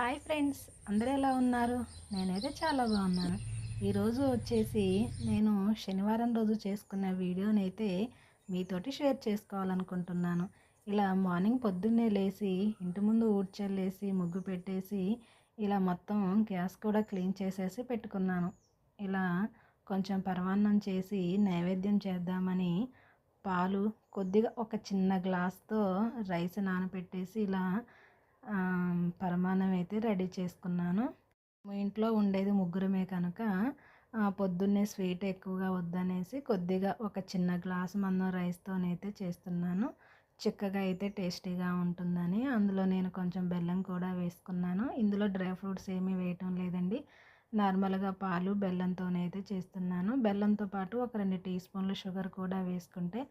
Hi friends అందరూ ఎలా ఉన్నారు? నేనైతే చాలా బాగున్నాను. ఈరోజు వచ్చేసి నేను శనివారం రోజు చేసుకున్న వీడియోని అయితే మీతోటి షేర్ చేసుకోవాలనుకుంటున్నాను. ఇలా మార్నింగ్ పొద్దున్నే లేచి ఇంటి ముందు ఊడ్చల్లేసి ముగ్గు పెట్టేసి ఇలా మొత్తం గ్యాస్ కూడా క్లీన్ చేసేసి పెట్టుకున్నాను. ఇలా కొంచెం పరమాన్నం చేసి నైవేద్యం చేద్దామని పాలు కొద్దిగా ఒక చిన్న గ్లాస్తో రైస్ నానబెట్టేసి ఇలా పరమా పరమాన్నం అయితే రెడీ చేసుకున్నాను. మా ఇంట్లో ఉండేది ముగ్గురమే కనుక పొద్దున్నే స్వీట్ ఎక్కువగా వద్దనేసి కొద్దిగా ఒక చిన్న గ్లాస్ మందం రైస్తోనైతే చేస్తున్నాను. చిక్కగా అయితే టేస్టీగా ఉంటుందని అందులో నేను కొంచెం బెల్లం కూడా వేసుకున్నాను. ఇందులో డ్రై ఫ్రూట్స్ ఏమీ వేయటం లేదండి. నార్మల్గా పాలు బెల్లంతోనైతే చేస్తున్నాను. బెల్లంతో పాటు ఒక రెండు టీ స్పూన్లు షుగర్ కూడా వేసుకుంటే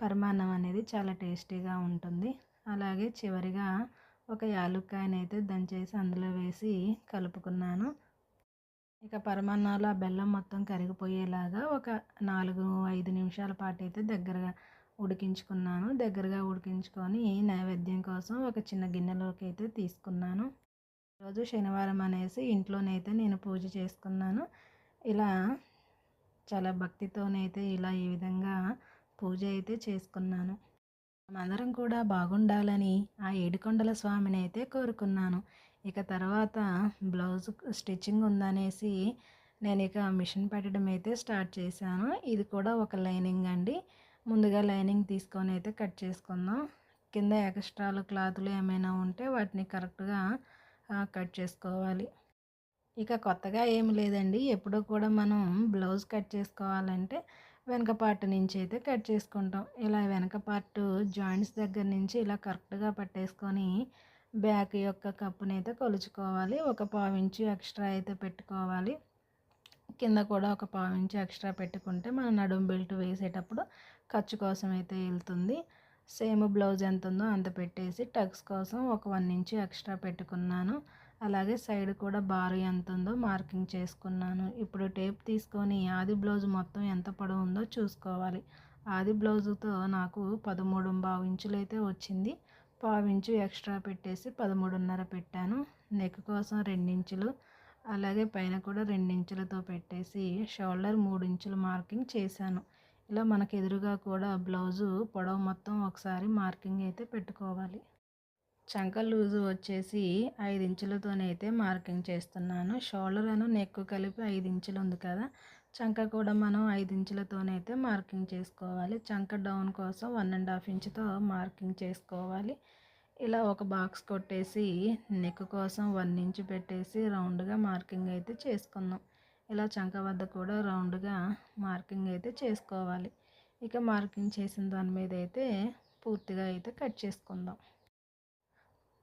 పరమాన్నం అనేది చాలా టేస్టీగా ఉంటుంది. అలాగే చివరిగా ఒక యాలుక్కాయనైతే దంచేసి అందులో వేసి కలుపుకున్నాను. ఇక పరమాన్నాలు ఆ బెల్లం మొత్తం కరిగిపోయేలాగా ఒక నాలుగు ఐదు నిమిషాల పాటు అయితే దగ్గరగా ఉడికించుకున్నాను. దగ్గరగా ఉడికించుకొని నైవేద్యం కోసం ఒక చిన్న గిన్నెలోకి అయితే తీసుకున్నాను. రోజు శనివారం అనేసి ఇంట్లోనైతే నేను పూజ చేసుకున్నాను. ఇలా చాలా భక్తితోనైతే ఇలా ఈ విధంగా పూజ అయితే చేసుకున్నాను. మనందరం కూడా బాగుండాలని ఆ ఏడుకొండల స్వామిని అయితే కోరుకున్నాను. ఇక తర్వాత బ్లౌజ్ స్టిచ్చింగ్ ఉందనేసి నేను ఇక మిషన్ పెట్టడం అయితే స్టార్ట్ చేశాను. ఇది కూడా ఒక లైనింగ్ అండి. ముందుగా లైనింగ్ తీసుకొని అయితే కట్ చేసుకుందాం. కింద ఎక్స్ట్రాలు క్లాతులు ఏమైనా ఉంటే వాటిని కరెక్ట్గా కట్ చేసుకోవాలి. ఇక కొత్తగా ఏమి లేదండి. ఎప్పుడూ కూడా మనం బ్లౌజ్ కట్ చేసుకోవాలంటే వెనక పార్ట్ నుంచి అయితే కట్ చేసుకుంటాం. ఇలా వెనక పార్ట్ జాయింట్స్ దగ్గర నుంచి ఇలా కరెక్ట్గా పట్టేసుకొని బ్యాక్ యొక్క కప్పునైతే కొలుచుకోవాలి. ఒక పావు ఇంచు ఎక్స్ట్రా అయితే పెట్టుకోవాలి. కింద కూడా ఒక పావు ఎక్స్ట్రా పెట్టుకుంటే మన నడుము బెల్ట్ వేసేటప్పుడు ఖర్చు కోసం అయితే వెళ్తుంది. సేమ్ బ్లౌజ్ ఎంత ఉందో అంత పెట్టేసి టక్స్ కోసం ఒక వన్ ఇంచ్ ఎక్స్ట్రా పెట్టుకున్నాను. అలాగే సైడ్ కూడా బారు ఎంత ఉందో మార్కింగ్ చేసుకున్నాను. ఇప్పుడు టేప్ తీసుకొని ఆది బ్లౌజ్ మొత్తం ఎంత పొడవు ఉందో చూసుకోవాలి. ఆది బ్లౌజుతో నాకు పదమూడు బావు ఇంచులు అయితే వచ్చింది. పావు ఇంచు ఎక్స్ట్రా పెట్టేసి పదమూడున్నర పెట్టాను. నెక్ కోసం రెండించులు అలాగే పైన కూడా రెండించులతో పెట్టేసి షోల్డర్ మూడు ఇంచులు మార్కింగ్ చేశాను. ఇలా మనకు ఎదురుగా కూడా బ్లౌజు పొడవు మొత్తం ఒకసారి మార్కింగ్ అయితే పెట్టుకోవాలి. చంక లూజు వచ్చేసి ఐదు ఇంచులతోనైతే మార్కింగ్ చేస్తున్నాను. షోల్డర్ అను నెక్ కలిపి ఐదు ఇంచులు ఉంది కదా చంక కూడా మనం ఐదు ఇంచులతోనైతే మార్కింగ్ చేసుకోవాలి. చంక డౌన్ కోసం వన్ అండ్ హాఫ్ ఇంచుతో మార్కింగ్ చేసుకోవాలి. ఇలా ఒక బాక్స్ కొట్టేసి నెక్ కోసం వన్ ఇంచు పెట్టేసి రౌండ్గా మార్కింగ్ అయితే చేసుకుందాం. ఇలా చంక వద్ద కూడా రౌండ్గా మార్కింగ్ అయితే చేసుకోవాలి. ఇక మార్కింగ్ చేసిన దాని మీద అయితే పూర్తిగా అయితే కట్ చేసుకుందాం.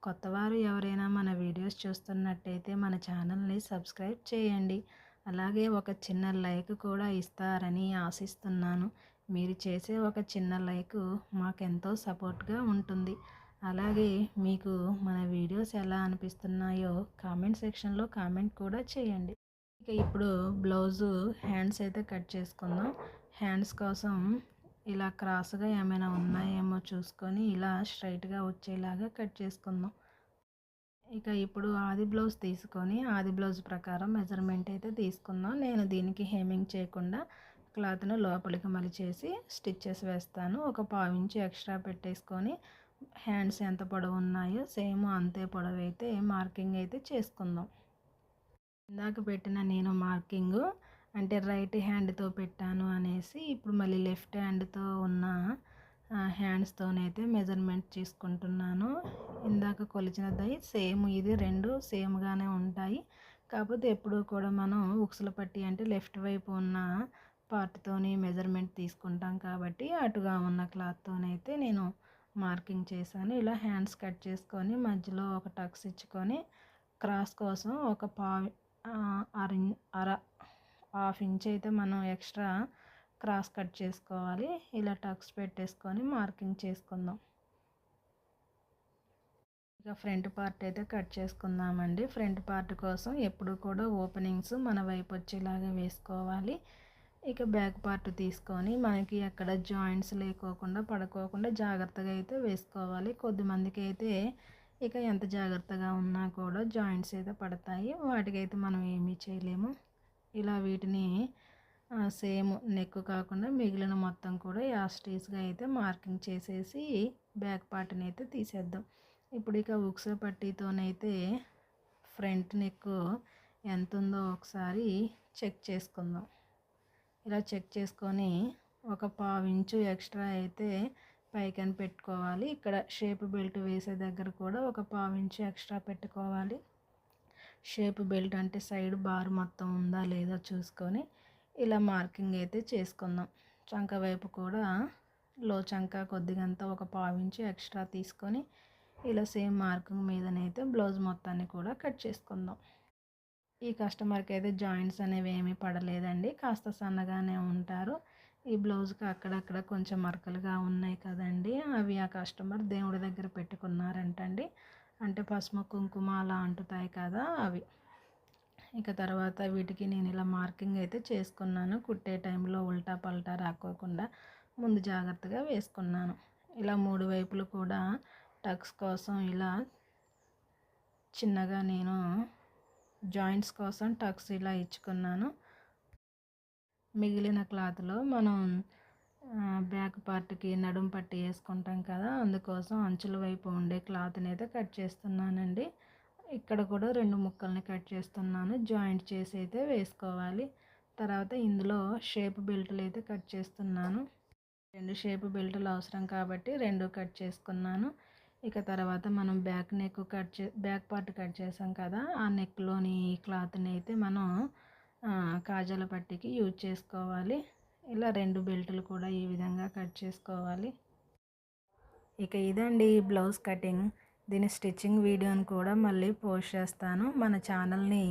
కొత్తవారు ఎవరైనా మన వీడియోస్ చూస్తున్నట్టయితే మన ఛానల్ని సబ్స్క్రైబ్ చేయండి. అలాగే ఒక చిన్న లైక్ కూడా ఇస్తారని ఆశిస్తున్నాను. మీరు చేసే ఒక చిన్న లైక్ మాకెంతో సపోర్ట్గా ఉంటుంది. అలాగే మీకు మన వీడియోస్ ఎలా అనిపిస్తున్నాయో కామెంట్ సెక్షన్లో కామెంట్ కూడా చేయండి. ఇక ఇప్పుడు బ్లౌజు హ్యాండ్స్ అయితే కట్ చేసుకుందాం. హ్యాండ్స్ కోసం ఇలా క్రాస్గా ఏమైనా ఉన్నాయేమో చూసుకొని ఇలా స్ట్రైట్గా వచ్చేలాగా కట్ చేసుకుందాం. ఇక ఇప్పుడు ఆది బ్లౌజ్ తీసుకొని ఆది బ్లౌజ్ ప్రకారం మెజర్మెంట్ అయితే తీసుకుందాం. నేను దీనికి హేమింగ్ చేయకుండా క్లాత్ను లోపలికి మలిచేసి స్టిచ్చెస్ వేస్తాను. ఒక పావు ఇంచు ఎక్స్ట్రా పెట్టేసుకొని హ్యాండ్స్ ఎంత పొడవు ఉన్నాయో సేమ్ అంతే పొడవు అయితే మార్కింగ్ అయితే చేసుకుందాం. ఇందాక పెట్టిన నేను మార్కింగు అంటే రైట్ హ్యాండ్తో పెట్టాను అనేసి ఇప్పుడు మళ్ళీ లెఫ్ట్ హ్యాండ్తో ఉన్న హ్యాండ్స్తోనైతే మెజర్మెంట్ తీసుకుంటున్నాను ఇందాక కొలిచినది సేమ్ ఇది రెండు సేమ్గానే ఉంటాయి. కాకపోతే ఎప్పుడు కూడా మనం ఉక్సుల పట్టి అంటే లెఫ్ట్ వైపు ఉన్న పార్ట్తోని మెజర్మెంట్ తీసుకుంటాం కాబట్టి అటుగా ఉన్న క్లాత్తోనైతే నేను మార్కింగ్ చేశాను. ఇలా హ్యాండ్స్ కట్ చేసుకొని మధ్యలో ఒక టక్స్ ఇచ్చుకొని క్రాస్ కోసం ఒక పా అర అర హాఫ్ ఇంచ్ అయితే మనం ఎక్స్ట్రా క్రాస్ కట్ చేసుకోవాలి. ఇలా టక్స్ పెట్టేసుకొని మార్కింగ్ చేసుకుందాం. ఇక ఫ్రంట్ పార్ట్ అయితే కట్ చేసుకుందామండి. ఫ్రంట్ పార్ట్ కోసం ఎప్పుడు కూడా ఓపెనింగ్స్ మన వైపు వచ్చేలాగా వేసుకోవాలి. ఇక బ్యాక్ పార్ట్ తీసుకొని మనకి అక్కడ జాయింట్స్ లేకోకుండా పడుకోకుండా జాగ్రత్తగా అయితే వేసుకోవాలి. కొద్దిమందికి అయితే ఇక ఎంత జాగ్రత్తగా ఉన్నా కూడా జాయింట్స్ అయితే పడతాయి. వాటికైతే మనం ఏమీ చేయలేము. ఇలా వీటిని సేమ్ నెక్ కాకుండా మిగిలిన మొత్తం కూడా యాస్టీస్గా అయితే మార్కింగ్ చేసేసి బ్యాక్ పార్ట్ని అయితే తీసేద్దాం. ఇప్పుడు ఇక ఉక్స పట్టీతోనైతే ఫ్రంట్ నెక్ ఎంత ఉందో ఒకసారి చెక్ చేసుకుందాం. ఇలా చెక్ చేసుకొని ఒక పావు ఇంచు ఎక్స్ట్రా అయితే పైకని పెట్టుకోవాలి. ఇక్కడ షేప్ బెల్ట్ వేసే దగ్గర కూడా ఒక పావు ఇంచు ఎక్స్ట్రా పెట్టుకోవాలి. షేప్ బెల్ట్ అంటే సైడ్ బార్ మొత్తం ఉందా లేదా చూసుకొని ఇలా మార్కింగ్ అయితే చేసుకుందాం. చంక వైపు కూడా లో చంక కొద్దిగంత ఒక పావించి ఎక్స్ట్రా తీసుకొని ఇలా సేమ్ మార్కింగ్ మీదనైతే బ్లౌజ్ మొత్తాన్ని కూడా కట్ చేసుకుందాం. ఈ కస్టమర్కి అయితే జాయింట్స్ అనేవి ఏమీ పడలేదండి. కాస్త సన్నగానే ఉంటారు. ఈ బ్లౌజ్కి అక్కడక్కడ కొంచెం మరకలుగా ఉన్నాయి కదండి అవి ఆ కస్టమర్ దేవుడి దగ్గర పెట్టుకున్నారంటండి. అంటే పసుపు కుంకుమ అలా అంటుతాయి కదా అవి. ఇక తర్వాత వీటికి నేను ఇలా మార్కింగ్ అయితే చేసుకున్నాను. కుట్టే టైంలో ఉల్టా పల్టా రాకోకుండా ముందు జాగ్రత్తగా వేసుకున్నాను. ఇలా మూడు వైపులు కూడా టక్స్ కోసం ఇలా చిన్నగా నేను జాయింట్స్ కోసం టక్స్ ఇలా ఇచ్చుకున్నాను. మిగిలిన క్లాత్లో మనం బ్యాక్ పార్ట్కి నడుం పట్టి వేసుకుంటాం కదా అందుకోసం అంచుల వైపు ఉండే క్లాత్ని అయితే కట్ చేస్తున్నానండి. ఇక్కడ కూడా రెండు ముక్కల్ని కట్ చేస్తున్నాను జాయింట్ చేసి అయితే వేసుకోవాలి. తర్వాత ఇందులో షేప్ బెల్ట్లు అయితే కట్ చేస్తున్నాను. రెండు షేప్ బెల్టులు అవసరం కాబట్టి రెండు కట్ చేసుకున్నాను. ఇక తర్వాత మనం బ్యాక్ నెక్ కట్ చే బ్యాక్ పార్ట్ కట్ చేసాం కదా ఆ నెక్లోని క్లాత్ని అయితే మనం కాజాల పట్టికి యూజ్ చేసుకోవాలి. ఇలా రెండు బెల్టులు కూడా ఈ విధంగా కట్ చేసుకోవాలి. ఇక ఇదండి బ్లౌజ్ కటింగ్. దీని స్టిచ్చింగ్ వీడియోని కూడా మళ్ళీ పోస్ట్ చేస్తాను. మన ఛానల్ని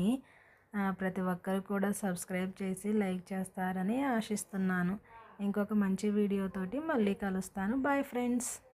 ప్రతి ఒక్కరు కూడా సబ్స్క్రైబ్ చేసి లైక్ చేస్తారని ఆశిస్తున్నాను. ఇంకొక మంచి వీడియోతోటి మళ్ళీ కలుస్తాను. Bye friends.